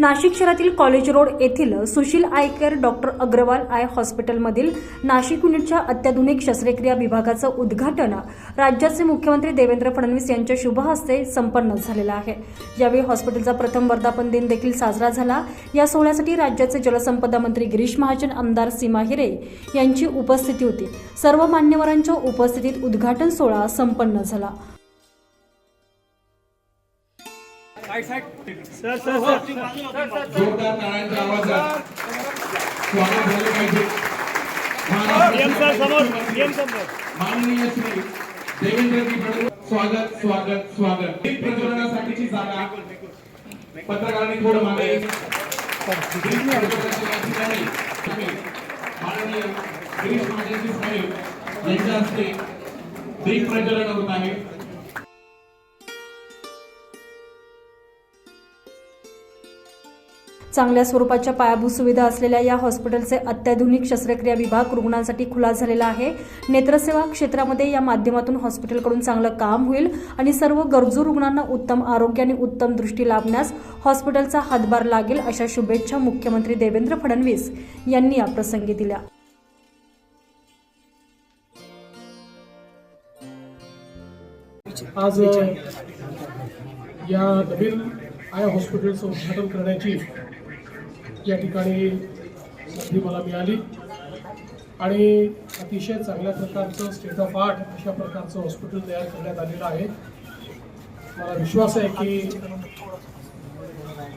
नाशिक शहरातील college road येथील Sushil eye care doctor Agarwal eye हॉस्पिटलमधील Nashik युनिटच्या अत्याधुनिक शस्त्रक्रिया विभागाचं उद्घाटन राज्याचे मुख्यमंत्री देवेंद्र फडणवीस यांच्या शुभ हस्ते संपन्न झालेलं आहे. यावेळी हॉस्पिटलचा प्रथम वर्धापन दिन देखील साजरा झाला. या सोहळ्यासाठी राज्याचे जलसंपदा मंत्री गिरीश महाजन आमदार सीमा हिरे यांची उपस्थिती होती. सर्व मान्यवरांच्या उपस्थितीत उद्घाटन सोहळा संपन्न झाला. जोरदार टाळ्यांच्या आवाजात स्वागत झाले पाहिजे. माननीय श्री देवेंद्रजी फडणवीस स्वागत स्वागत स्वागत. दीप प्रज्वलनासाठीची जागा. पत्रकारांनी थोडं मागे. माननीय गिरीश महाजनजी साहेब यांच्या हस्ते दीप प्रज्वलन होत आहे. चांगल्या स्वरूपाच्या पायाभूत सुविधा असलेल्या या हॉस्पिटलचे अत्याधुनिक शस्त्रक्रिया विभाग रुग्णांसाठी खुला झालेला आहे. नेत्रसेवा क्षेत्रामध्ये या माध्यमातून हॉस्पिटलकडून चांगलं काम होईल आणि सर्व गरजू रुग्णांना उत्तम आरोग्य आणि उत्तम दृष्टी लाभण्यास हॉस्पिटलचा हातभार लागेल अशा शुभेच्छा मुख्यमंत्री देवेंद्र फडणवीस यांनी याप्रसंगी दिल्या. आज या नवीन आय हॉस्पिटलचं उद्घाटन करण्याची या ठिकाणी संधी मला मिळाली. आणि अतिशय चांगल्या प्रकारचं स्टेट ऑफ आर्ट अशा प्रकारचं हॉस्पिटल तयार करण्यात आलेलं आहे. मला विश्वास आहे की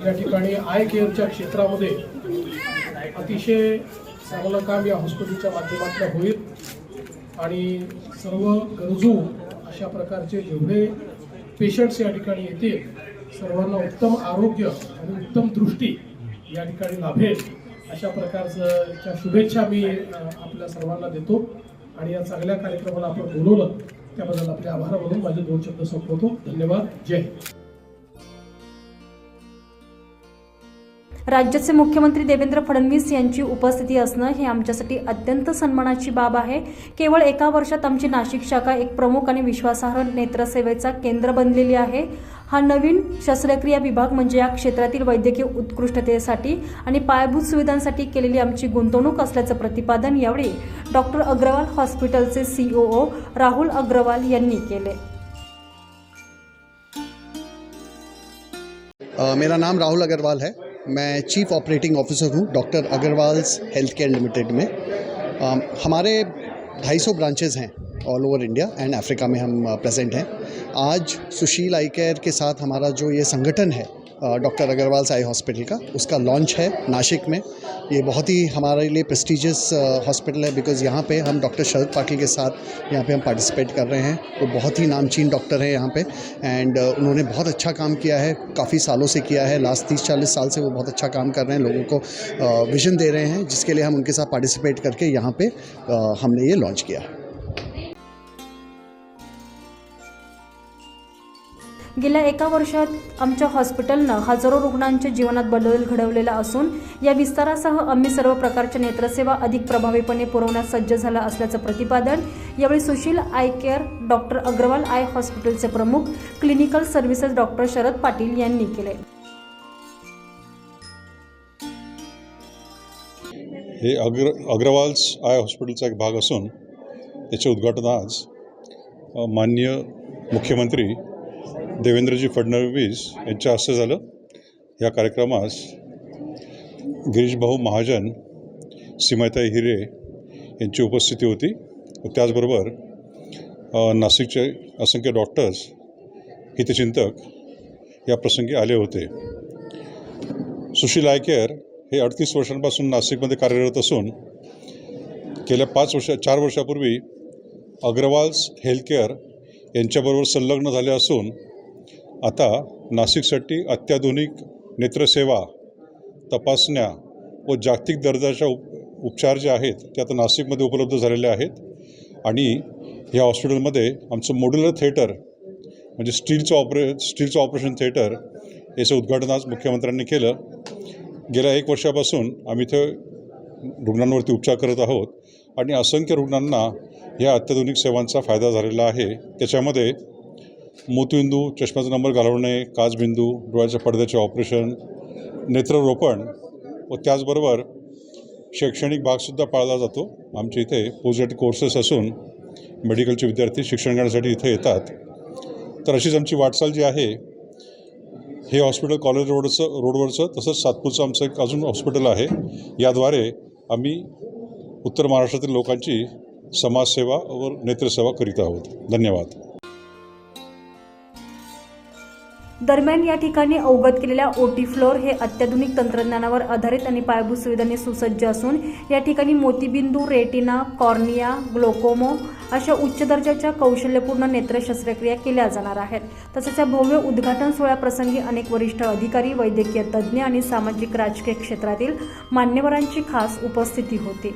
या ठिकाणी आय केअरच्या क्षेत्रामध्ये अतिशय चांगलं काम या हॉस्पिटलच्या माध्यमातून होईल. आणि सर्व गरजू अशा प्रकारचे जेवढे पेशंट्स या ठिकाणी येतील सर्वांना उत्तम आरोग्य आणि उत्तम दृष्टी या ठिकाणी लाभेल अशा प्रकारचं शुभेच्छा मी आपल्या सर्वांना देतो. आणि या चांगल्या कार्यक्रमाला आपण बोलवलं त्याबद्दल आपले आभार म्हणून माझे दोन शब्द संपवतो. धन्यवाद. जय हिंद. राज्याचे मुख्यमंत्री देवेंद्र फडणवीस यांची उपस्थिती असणं हे आमच्यासाठी अत्यंत सन्मानाची बाब आहे. केवळ एका वर्षात आमची नाशिक शाखा एक प्रमुख आणि विश्वासार्ह नेत्रसेवेचा केंद्र बनलेली आहे. हा नवीन शस्त्रक्रिया विभाग म्हणजे या क्षेत्रातील वैद्यकीय उत्कृष्टतेसाठी आणि पायाभूत सुविधांसाठी केलेली आमची गुंतवणूक असल्याचं प्रतिपादन यावेळी डॉक्टर अग्रवाल हॉस्पिटलचे सीओओ राहुल अग्रवाल यांनी केले. मेरा नाम राहुल अग्रवाल है। मैं चीफ ऑपरेटिंग ऑफिसर हूँ doctor Agarwal's health care limited में। अम, हमारे 250 ब्रांचेज़ हैं। All over India and Africa में हम प्रेजेंट हैं। आज सुशील आई केयर के साथ हमारा जो ये संगठन है डॉक्टर अग्रवाल साई हॉस्पिटल का, उसका लॉन्च है नासिक में। ये बहुत ही हमारे लिए प्रेस्टिजियस हॉस्पिटल है बिकॉज़ यहाँ पे हम डॉक्टर शरद पाटिल के साथ यहाँ पे हम पार्टिसिपेट कर रहे हैं। वो बहुत ही नामचीन डॉक्टर हैं यहाँ पे एंड उन्होंने बहुत अच्छा काम किया है, काफ़ी सालों से किया है लास्ट तीस चालीस साल से वो बहुत अच्छा काम कर रहे हैं, लोगों को विजन दे रहे हैं, जिसके लिए हम उनके साथ पार्टिसिपेट करके यहाँ पर हमने ये लॉन्च किया। है गेल्या एका वर्षात आमच्या हॉस्पिटलनं हजारो रुग्णांच्या जीवनात बदल घडवलेला असून या विस्तारासह आम्ही सर्व प्रकारच्या नेत्रसेवा अधिक प्रभावीपणे पुरवण्यास सज्ज झाला असल्याचं प्रतिपादन यावेळी Sushil eye care doctor Agarwal eye हॉस्पिटलचे प्रमुख clinical services doctor Sharad Patil यांनी केले. हे अग्र अग्रवाल्स आय हॉस्पिटलचा एक भाग असून त्याचे उद्घाटन आज माननीय मुख्यमंत्री देवेंद्रजी फडणवीस यांच्या हस्ते झालं. या कार्यक्रमास गिरीशभाऊ महाजन सीमाताई हिरे यांची उपस्थिती होती. त्याचबरोबर नाशिकचे असंख्य डॉक्टर्स हितचिंतक या प्रसंगी आले होते. सुशील आय केअर हे अडतीस वर्षांपासून नाशिकमध्ये कार्यरत असून गेल्या पाच वर्ष चार वर्षापूर्वी अग्रवाल्स हेल्थकेअर यांच्याबरोबर संलग्न झाले असून आता नाशिकसाठी अत्याधुनिक नेत्रसेवा तपासण्या व जागतिक दर्जाच्या उप उपचार जे आहेत ते आता नाशिकमध्ये उपलब्ध झालेले आहेत. आणि या हॉस्पिटलमध्ये आमचं मॉड्युलर थिएटर म्हणजे स्टीलचं ऑपरे स्टीलचं ऑपरेशन थिएटर याचं उद्घाटन आज मुख्यमंत्र्यांनी केलं. गेल्या एक वर्षापासून आम्ही इथं रुग्णांवरती उपचार करत आहोत. आणि असंख्य रुग्णांना या अत्याधुनिक सेवांचा फायदा झालेला आहे. त्याच्यामध्ये मोतीबिंदू चष्म्याचा नंबर घालवणे काचबिंदू डोळ्याच्या पडद्याचे ऑपरेशन नेत्ररोपण व त्याचबरोबर शैक्षणिक भागसुद्धा पाळला जातो. आमच्या इथे पोस्ट कोर्सेस असून मेडिकलचे विद्यार्थी शिक्षण घेण्यासाठी इथे येतात. तर अशीच आमची वाटचाल जी आहे हे हॉस्पिटल कॉलेज रोडचं रोडवरचं तसंच सातपूरचं आमचं एक अजून हॉस्पिटल आहे. याद्वारे आम्ही उत्तर महाराष्ट्रातील लोकांची समाजसेवा व नेत्रसेवा करीत आहोत. धन्यवाद. दरम्यान या ठिकाणी अवगत केलेल्या ओटी फ्लोर हे अत्याधुनिक तंत्रज्ञानावर आधारित आणि पायाभूत सुविधांनी सुसज्ज असून या ठिकाणी मोतीबिंदू रेटिना कॉर्निया ग्लोकोमो अशा उच्च दर्जाच्या कौशल्यपूर्ण नेत्र शस्त्रक्रिया केल्या जाणार आहेत. तसेच या भव्य उद्घाटन सोहळ्याप्रसंगी अनेक वरिष्ठ अधिकारी वैद्यकीय तज्ज्ञ आणि सामाजिक राजकीय क्षेत्रातील मान्यवरांची खास उपस्थिती होती.